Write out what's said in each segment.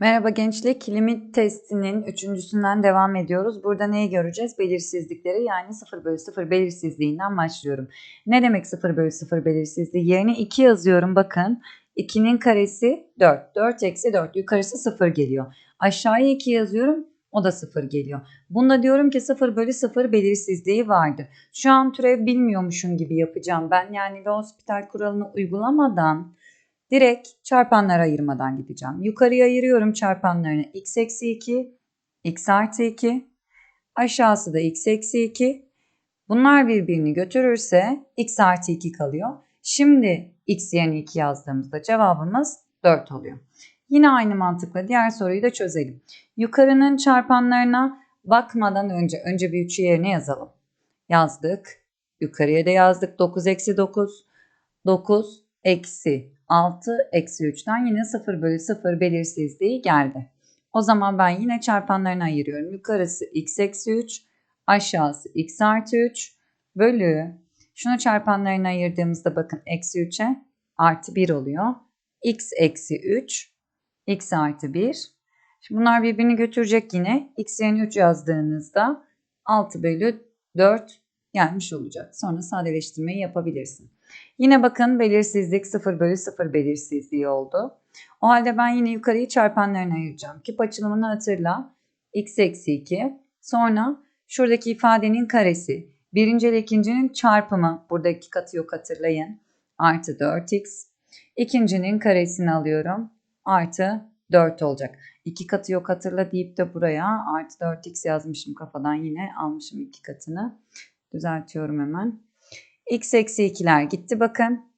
Merhaba gençlik, limit testinin üçüncüsünden devam ediyoruz. Burada neyi göreceğiz? Belirsizlikleri yani 0 bölü 0 belirsizliğinden başlıyorum. Ne demek 0 bölü 0 belirsizliği? Yerine 2 yazıyorum bakın. 2'nin karesi 4. 4 eksi 4 yukarısı 0 geliyor. Aşağıya 2 yazıyorum o da 0 geliyor. Bunda diyorum ki 0 bölü 0 belirsizliği vardır. Şu an türev bilmiyormuşum gibi yapacağım. Ben yani L'Hospital kuralını uygulamadan Direkt çarpanlara ayırmadan gideceğim. Yukarıya ayırıyorum çarpanlarını x eksi 2, x artı 2. Aşağısı da x eksi 2. Bunlar birbirini götürürse x artı 2 kalıyor. Şimdi x yerine 2 yazdığımızda cevabımız 4 oluyor. Yine aynı mantıkla diğer soruyu da çözelim. Yukarının çarpanlarına bakmadan önce önce bir 3'ü yerine yazalım. Yazdık. Yukarıya da yazdık. 9 eksi 9. 9 eksi 6 eksi 3'ten yine 0 bölü 0 belirsizliği geldi. O zaman ben yine çarpanlarını ayırıyorum. Yukarısı x eksi 3, aşağısı x artı 3 bölü şunu çarpanlarını ayırdığımızda bakın eksi 3'e artı 1 oluyor. x eksi 3, x artı 1. Şimdi bunlar birbirini götürecek yine. x yerine 3 yazdığınızda 6 bölü 4 gelmiş olacak. Sonra sadeleştirmeyi yapabilirsin. Yine bakın belirsizlik 0 bölü 0 belirsizliği oldu. O halde ben yine yukarıyı çarpanlarına ayıracağım. Küp açılımını hatırla. x eksi 2. Sonra şuradaki ifadenin karesi. Birinci ile ikincinin çarpımı. Buradaki katı yok hatırlayın. Artı 4x. İkincinin karesini alıyorum. Artı 4 olacak. İki katı yok hatırla deyip de buraya artı 4x yazmışım kafadan yine almışım iki katını. Düzeltiyorum hemen x eksi 2'ler gitti bakın.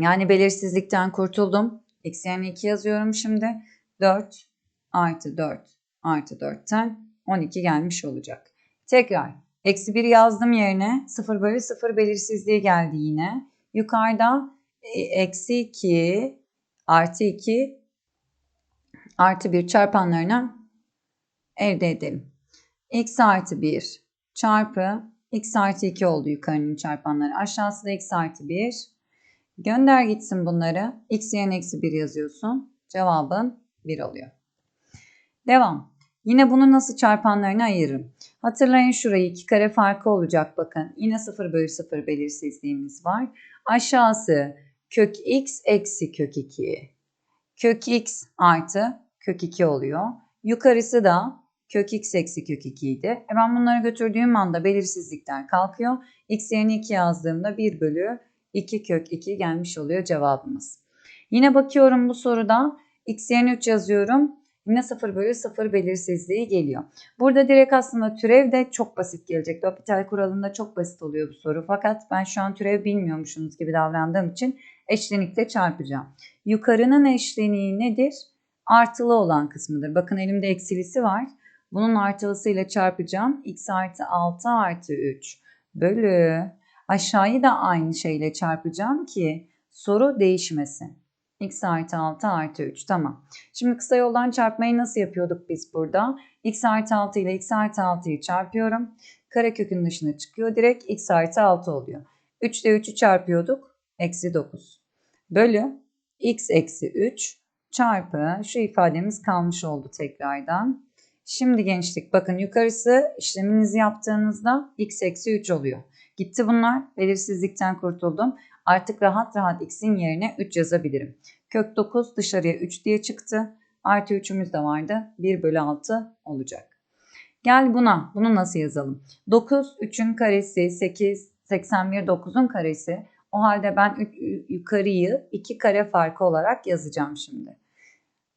Yani belirsizlikten kurtuldum. x yerine 2 yazıyorum şimdi. 4 artı 4 artı 4'ten 12 gelmiş olacak. Tekrar eksi 1 yazdım yerine 0 bölü 0 belirsizliği geldi yine. Yukarıda e, eksi 2 artı 2 artı 1 çarpanlarına elde edelim. x artı 1 çarpı x artı 2 oldu yukarının çarpanları. Aşağısı da x artı 1. Gönder gitsin bunları. x yerine eksi 1 yazıyorsun. Cevabın 1 oluyor. Devam. Yine bunu nasıl çarpanlarını ayırırım. Hatırlayın şurayı iki kare farkı olacak bakın. Yine 0 bölü 0 belirsizliğimiz var. Aşağısı kök x eksi kök 2. Kök x artı kök 2 oluyor. Yukarısı da kök x eksi kök 2 idi. E ben bunları götürdüğüm anda belirsizlikler kalkıyor. x yerine 2 yazdığımda 1 bölü 2 kök 2 gelmiş oluyor cevabımız. Yine bakıyorum bu soruda x yerine 3 yazıyorum. Yine 0 bölü 0 belirsizliği geliyor. Burada direkt aslında türev de çok basit gelecek. L'Hopital kuralında çok basit oluyor bu soru. Fakat ben şu an türev bilmiyormuşsunuz gibi davrandığım için eşlenikle çarpacağım. Yukarının eşleniği nedir? Artılı olan kısmıdır. Bakın elimde eksilisi var. Bunun artılısıyla çarpacağım. x artı 6 artı 3 bölü aşağıyı da aynı şeyle çarpacağım ki soru değişmesin. x artı 6 artı 3 tamam. Şimdi kısa yoldan çarpmayı nasıl yapıyorduk biz burada? x artı 6 ile x artı 6'yı çarpıyorum. Karekökün dışına çıkıyor. Direkt x artı 6 oluyor. 3 ile 3'ü çarpıyorduk. Eksi 9. Bölü x eksi 3 çarpı şu ifademiz kalmış oldu tekrardan. Şimdi gençlik bakın yukarısı işleminizi yaptığınızda x eksi 3 oluyor. Gitti bunlar. Belirsizlikten kurtuldum. Artık rahat rahat x'in yerine 3 yazabilirim. Kök 9 dışarıya 3 diye çıktı. Artı 3'ümüz de vardı. 1 bölü 6 olacak. Gel buna. Bunu nasıl yazalım? 9 3'ün karesi 8 81 9'un karesi. O halde ben yukarıyı 2 kare farkı olarak yazacağım şimdi.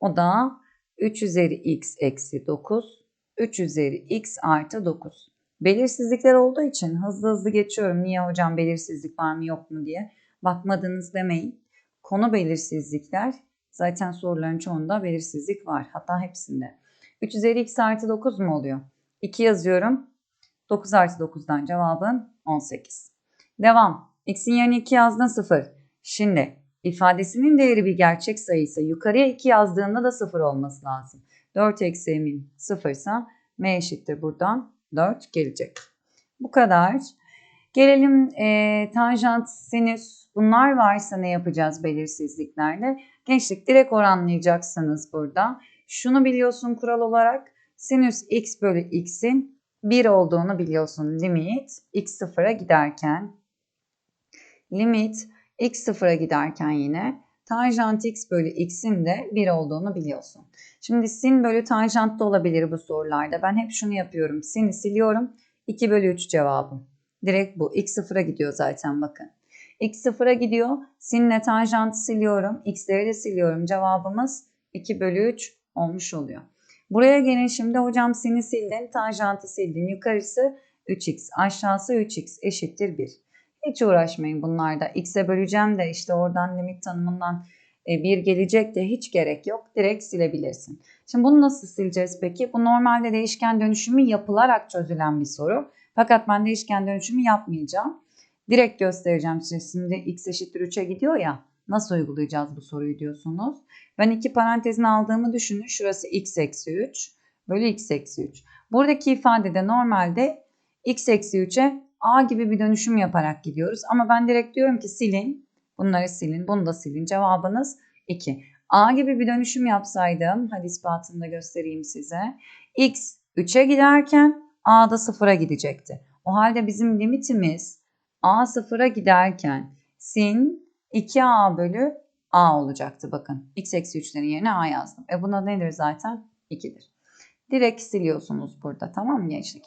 O da 3 üzeri x eksi 9, 3 üzeri x artı 9. Belirsizlikler olduğu için hızlı hızlı geçiyorum. Niye hocam belirsizlik var mı yok mu diye. Bakmadınız demeyin. Konu belirsizlikler. Zaten soruların çoğunda belirsizlik var. Hatta hepsinde. 3 üzeri x artı 9 mu oluyor? 2 yazıyorum. 9 artı 9'dan cevabın 18. Devam. X'in yerine 2 yazdın 0. Şimdi ifadesinin değeri bir gerçek sayıysa yukarıya 2 yazdığında da 0 olması lazım. 4 eksi m'in 0 ise m eşittir buradan 4 gelecek. Bu kadar. Gelelim e, tanjant, sinüs bunlar varsa ne yapacağız belirsizliklerle? Gençlik direkt oranlayacaksınız burada. Şunu biliyorsun kural olarak sinüs x bölü x'in 1 olduğunu biliyorsun. Limit x sıfıra giderken limit x sıfıra giderken yine tanjant x bölü x'in de 1 olduğunu biliyorsun. Şimdi sin bölü tanjant da olabilir bu sorularda. Ben hep şunu yapıyorum. Sin'i siliyorum. 2 bölü 3 cevabım. Direkt bu. X sıfıra gidiyor zaten bakın. X sıfıra gidiyor. Sinle tanjantı siliyorum. X'leri de siliyorum. Cevabımız 2 bölü 3 olmuş oluyor. Buraya gelin şimdi hocam sini sildin, tanjantı sildin. Yukarısı 3x, aşağısı 3x eşittir 1. Hiç uğraşmayın bunlarda. X'e böleceğim de işte oradan limit tanımından 1 e, gelecek de hiç gerek yok. Direkt silebilirsin. Şimdi bunu nasıl sileceğiz peki? Bu normalde değişken dönüşümü yapılarak çözülen bir soru. Fakat ben değişken dönüşümü yapmayacağım. Direkt göstereceğim size. Şimdi x eşittir 3'e gidiyor ya. Nasıl uygulayacağız bu soruyu diyorsunuz. Ben iki parantezin aldığımı düşünün. Şurası x eksi 3 bölü x eksi 3. Buradaki ifadede normalde x eksi 3'e a gibi bir dönüşüm yaparak gidiyoruz. Ama ben direkt diyorum ki silin. Bunları silin. Bunu da silin. Cevabınız 2. A gibi bir dönüşüm yapsaydım, hadi ispatını da göstereyim size. X 3'e giderken A da 0'a gidecekti. O halde bizim limitimiz A 0'a giderken sin 2A bölü A olacaktı bakın. X eksi 3'lerin yerine A yazdım. E buna nedir zaten? 2'dir. Direkt siliyorsunuz burada tamam mı gençlik?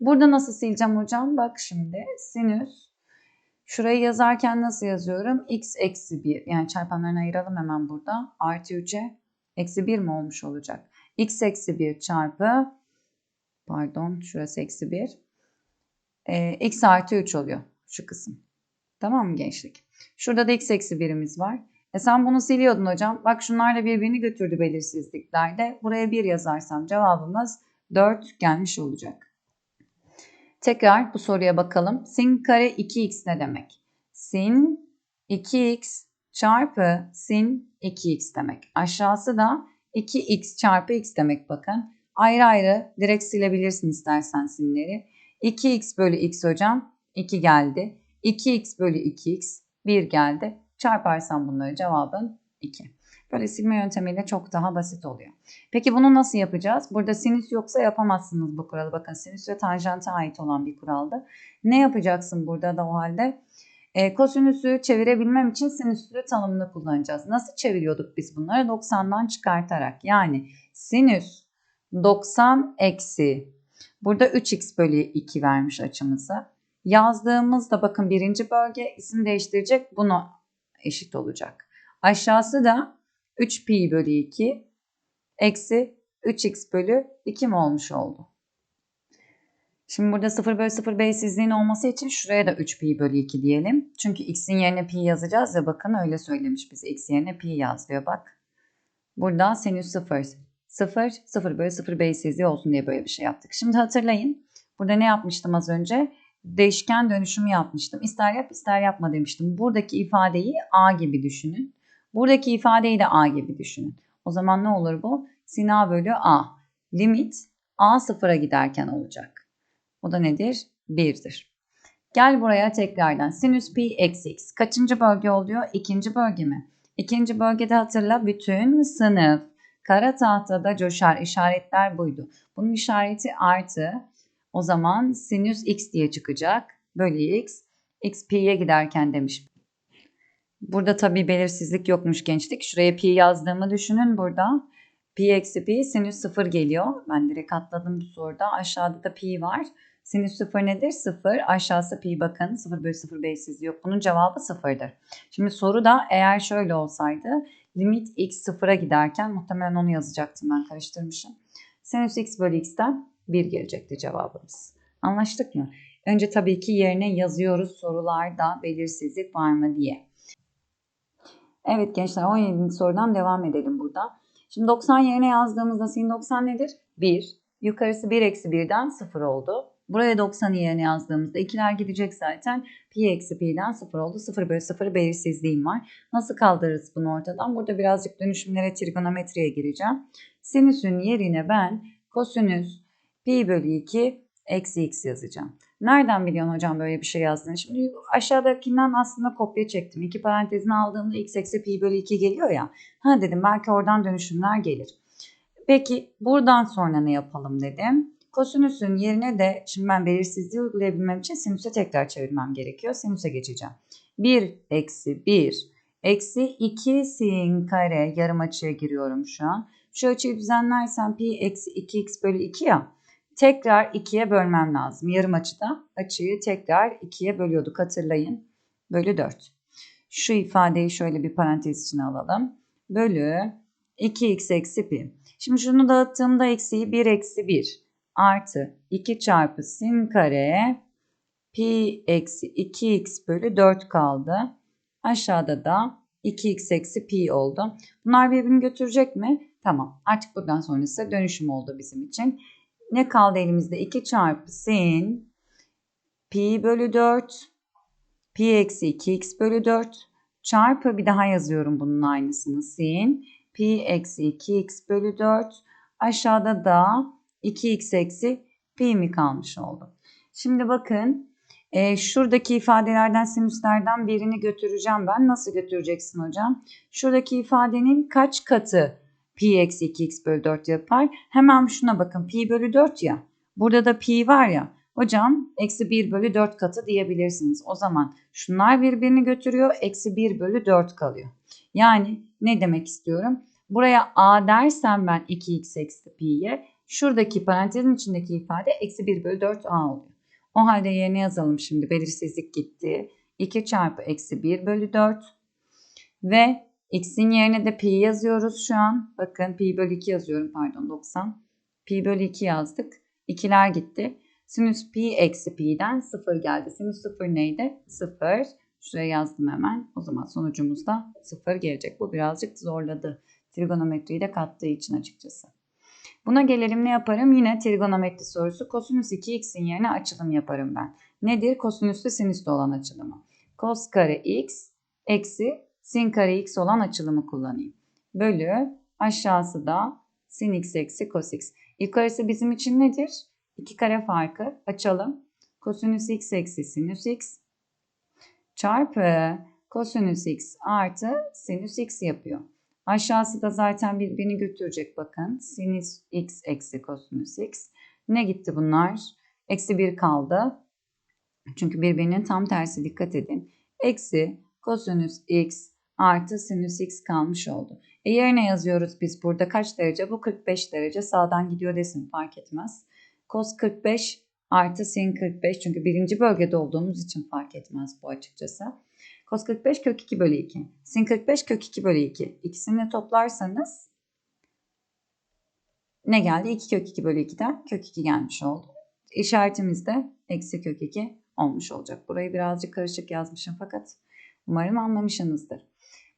Burada nasıl sileceğim hocam? Bak şimdi sinüs. Şurayı yazarken nasıl yazıyorum? X eksi 1. Yani çarpanlarını ayıralım hemen burada. Artı 3'e eksi 1 mi olmuş olacak? X eksi 1 çarpı pardon şurası eksi 1. E, x artı 3 oluyor şu kısım. Tamam mı gençlik? Şurada da x eksi 1'imiz var. E sen bunu siliyordun hocam. Bak şunlar birbirini götürdü belirsizliklerde. Buraya 1 yazarsam cevabımız 4 gelmiş olacak. Tekrar bu soruya bakalım. Sin kare 2x ne demek? Sin 2x çarpı sin 2x demek. Aşağısı da 2x çarpı x demek bakın. Ayrı ayrı direkt silebilirsin istersen sinleri. 2x bölü x hocam 2 geldi. 2x bölü 2x 1 geldi. Çarparsan bunları cevabın 2. Böyle silme yöntemiyle çok daha basit oluyor. Peki bunu nasıl yapacağız? Burada sinüs yoksa yapamazsınız bu kuralı. Bakın sinüs ve tanjanta ait olan bir kuraldı. Ne yapacaksın burada da o halde? E, kosinüsü çevirebilmem için sinüslü tanımını kullanacağız. Nasıl çeviriyorduk biz bunları? 90'dan çıkartarak. Yani sinüs 90 eksi. Burada 3x bölü 2 vermiş açımızı. Yazdığımızda bakın birinci bölge isim değiştirecek. Bunu eşit olacak. Aşağısı da 3 pi bölü 2 eksi 3x bölü 2 mi olmuş oldu? Şimdi burada 0 bölü 0 belirsizliğin olması için şuraya da 3 pi bölü 2 diyelim. Çünkü x'in yerine pi yazacağız ya bakın öyle söylemiş bize. x yerine pi yazıyor bak. Burada sinüs 0. 0, 0 bölü 0 belirsizliği olsun diye böyle bir şey yaptık. Şimdi hatırlayın. Burada ne yapmıştım az önce? Değişken dönüşümü yapmıştım. İster yap ister yapma demiştim. Buradaki ifadeyi a gibi düşünün. Buradaki ifadeyi de a gibi düşünün. O zaman ne olur bu? Sin a bölü a. Limit a sıfıra giderken olacak. O da nedir? 1'dir. Gel buraya tekrardan. Sinüs pi eksi x. Kaçıncı bölge oluyor? İkinci bölge mi? İkinci bölgede hatırla bütün sınıf kara tahtada coşar işaretler buydu. Bunun işareti artı. O zaman sinüs x diye çıkacak. Bölü x. x pi'ye giderken demiş. Burada tabi belirsizlik yokmuş gençlik. Şuraya pi yazdığımı düşünün burada. Pi eksi pi sinüs sıfır geliyor. Ben direkt atladım bu soruda. Aşağıda da pi var. Sinüs sıfır nedir? Sıfır. Aşağısı pi bakın. Sıfır bölü sıfır belirsizliği yok. Bunun cevabı sıfırdır. Şimdi soru da eğer şöyle olsaydı limit x sıfıra giderken muhtemelen onu yazacaktım ben karıştırmışım. Sinüs x bölü x'ten 1 gelecekti cevabımız. Anlaştık mı? Önce tabii ki yerine yazıyoruz sorularda belirsizlik var mı diye. Evet gençler 17. sorudan devam edelim burada. Şimdi 90 yerine yazdığımızda sin 90 nedir? 1. Yukarısı 1 eksi 1'den 0 oldu. Buraya 90 yerine yazdığımızda ikiler gidecek zaten. Pi eksi pi'den 0 oldu. 0 bölü 0 belirsizliğim var. Nasıl kaldırırız bunu ortadan? Burada birazcık dönüşümlere trigonometriye gireceğim. Sinüsün yerine ben kosinüs pi bölü 2 eksi x yazacağım. Nereden biliyorsun hocam böyle bir şey yazdığını? Şimdi aşağıdakinden aslında kopya çektim. İki parantezini aldığımda x eksi pi bölü 2 geliyor ya. Ha dedim belki oradan dönüşümler gelir. Peki buradan sonra ne yapalım dedim. Kosinüsün yerine de şimdi ben belirsizliği uygulayabilmem için sinüse tekrar çevirmem gerekiyor. Sinüse geçeceğim. 1 eksi 1 eksi 2 sin kare yarım açıya giriyorum şu an. Şu açıyı düzenlersem pi eksi 2x bölü 2 ya. Tekrar 2'ye bölmem lazım. Yarım açıda açıyı tekrar 2'ye bölüyorduk hatırlayın. Bölü 4. Şu ifadeyi şöyle bir parantez içine alalım. Bölü 2x eksi pi. Şimdi şunu dağıttığımda eksiği 1 eksi 1 artı 2 çarpı sin kare pi eksi 2x bölü 4 kaldı. Aşağıda da 2x eksi pi oldu. Bunlar birbirini götürecek mi? Tamam. Artık buradan sonrası dönüşüm oldu bizim için. Ne kaldı elimizde? 2 çarpı sin pi bölü 4 pi eksi 2x bölü 4 çarpı bir daha yazıyorum bunun aynısını sin pi eksi 2x bölü 4 aşağıda da 2x eksi pi mi kalmış oldu. Şimdi bakın e, şuradaki ifadelerden sinüslerden birini götüreceğim ben. Nasıl götüreceksin hocam? Şuradaki ifadenin kaç katı pi eksi 2x bölü 4 yapar? Hemen şuna bakın pi bölü 4 ya. Burada da pi var ya. Hocam eksi 1 bölü 4 katı diyebilirsiniz. O zaman şunlar birbirini götürüyor. Eksi 1 bölü 4 kalıyor. Yani ne demek istiyorum? Buraya a dersem ben 2x eksi pi'ye şuradaki parantezin içindeki ifade eksi 1 bölü 4 a oluyor. O halde yerine yazalım şimdi belirsizlik gitti. 2 çarpı eksi 1 bölü 4 ve x'in yerine de pi yazıyoruz şu an. Bakın pi bölü 2 yazıyorum pardon 90. Pi bölü 2 yazdık. 2'ler gitti. Sinüs pi eksi pi'den 0 geldi. Sinüs 0 neydi? 0. Şuraya yazdım hemen. O zaman sonucumuz da 0 gelecek. Bu birazcık zorladı. Trigonometriyi de kattığı için açıkçası. Buna gelelim ne yaparım? Yine trigonometri sorusu. Kosinüs 2x'in yerine açılım yaparım ben. Nedir? Kosinüslü sinüslü olan açılımı. Kos kare x eksi sin kare x olan açılımı kullanayım. Bölü aşağısı da sin x eksi cos x. Yukarısı bizim için nedir? İki kare farkı açalım. Kosinüs x eksi sinüs x çarpı kosinüs x artı sinüs x yapıyor. Aşağısı da zaten birbirini götürecek bakın. Sinüs x eksi kosinüs x. Ne gitti bunlar? Eksi 1 kaldı. Çünkü birbirinin tam tersi dikkat edin. Eksi kosinüs x artı sinüs x kalmış oldu. E yerine yazıyoruz biz burada kaç derece? Bu 45 derece sağdan gidiyor desin fark etmez. Kos 45 artı sin 45 çünkü birinci bölgede olduğumuz için fark etmez bu açıkçası. Kos 45 kök 2 bölü 2. Sin 45 kök 2 bölü 2. İkisini toplarsanız ne geldi? 2 kök 2 bölü 2'den kök 2 gelmiş oldu. İşaretimiz de eksi kök 2 olmuş olacak. Burayı birazcık karışık yazmışım fakat umarım anlamışsınızdır.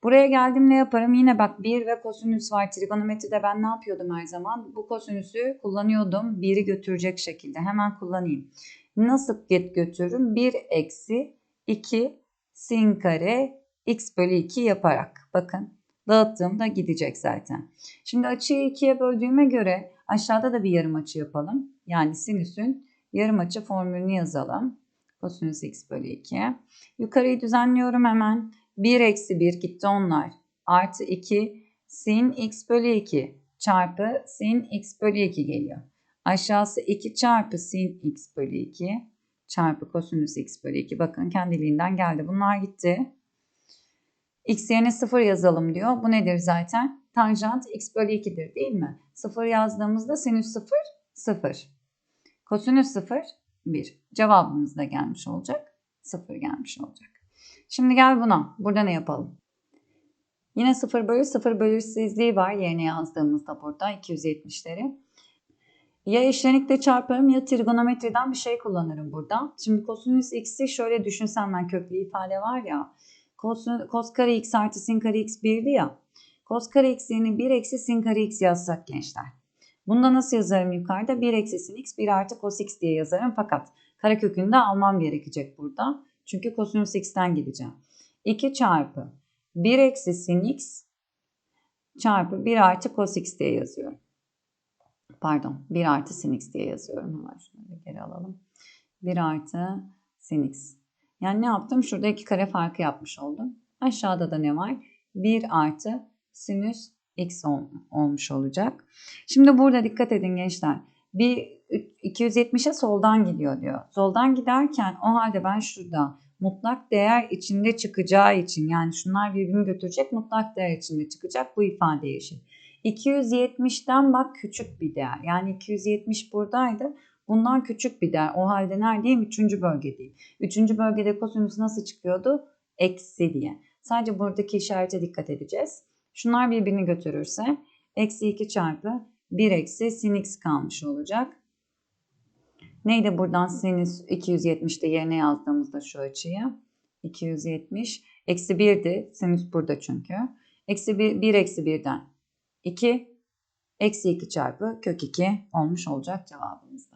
Buraya geldim ne yaparım? Yine bak 1 ve kosinüs var. Trigonometride ben ne yapıyordum her zaman? Bu kosinüsü kullanıyordum. 1'i götürecek şekilde. Hemen kullanayım. Nasıl get götürürüm? 1 eksi 2 sin kare x bölü 2 yaparak. Bakın dağıttığımda gidecek zaten. Şimdi açıyı 2'ye böldüğüme göre aşağıda da bir yarım açı yapalım. Yani sinüsün yarım açı formülünü yazalım. Kosinüs x bölü 2. Yukarıyı düzenliyorum hemen. 1 eksi 1 gitti onlar. Artı 2 sin x bölü 2 çarpı sin x bölü 2 geliyor. Aşağısı 2 çarpı sin x bölü 2 çarpı kosinüs x bölü 2. Bakın kendiliğinden geldi. Bunlar gitti. X yerine 0 yazalım diyor. Bu nedir zaten? Tanjant x bölü 2'dir değil mi? 0 yazdığımızda sinüs 0, 0. Kosinüs 0, 1. Cevabımız da gelmiş olacak. 0 gelmiş olacak. Şimdi gel buna. Burada ne yapalım? Yine 0 bölü 0 belirsizliği var yerine yazdığımızda burada 270'leri. Ya eşlenikle çarparım ya trigonometriden bir şey kullanırım burada. Şimdi kosinüs x'i şöyle düşünsem ben köklü ifade var ya. Kos, kos kare x artı sin kare x 1'di ya. Kos kare x yerine 1 eksi sin kare x yazsak gençler. Bunda nasıl yazarım yukarıda? 1 eksi sin x 1 artı cos x diye yazarım. Fakat karekökünü de almam gerekecek burada. Çünkü kosinüs x'ten gideceğim. 2 çarpı 1 eksi sin x çarpı 1 artı cos x diye yazıyorum. Pardon 1 artı sin x diye yazıyorum. Hemen şunu geri alalım. 1 artı sin x. Yani ne yaptım? Şurada iki kare farkı yapmış oldum. Aşağıda da ne var? 1 artı sinüs x ol- olmuş olacak. Şimdi burada dikkat edin gençler. Bir 270'e soldan gidiyor diyor. Soldan giderken o halde ben şurada mutlak değer içinde çıkacağı için yani şunlar birbirini götürecek mutlak değer içinde çıkacak bu ifade eşit. 270'ten bak küçük bir değer. Yani 270 buradaydı. Bundan küçük bir değer. O halde neredeyim? Üçüncü bölgedeyim. Üçüncü bölgede kosinüs nasıl çıkıyordu? Eksi diye. Sadece buradaki işarete dikkat edeceğiz. Şunlar birbirini götürürse eksi 2 çarpı 1 eksi sin x kalmış olacak. Neydi buradan sinüs 270'te yerine yazdığımızda şu açıyı? 270 eksi 1'di. Sinüs burada çünkü. Eksi 1, 1 eksi 1'den 2 eksi 2 çarpı kök 2 olmuş olacak cevabımız.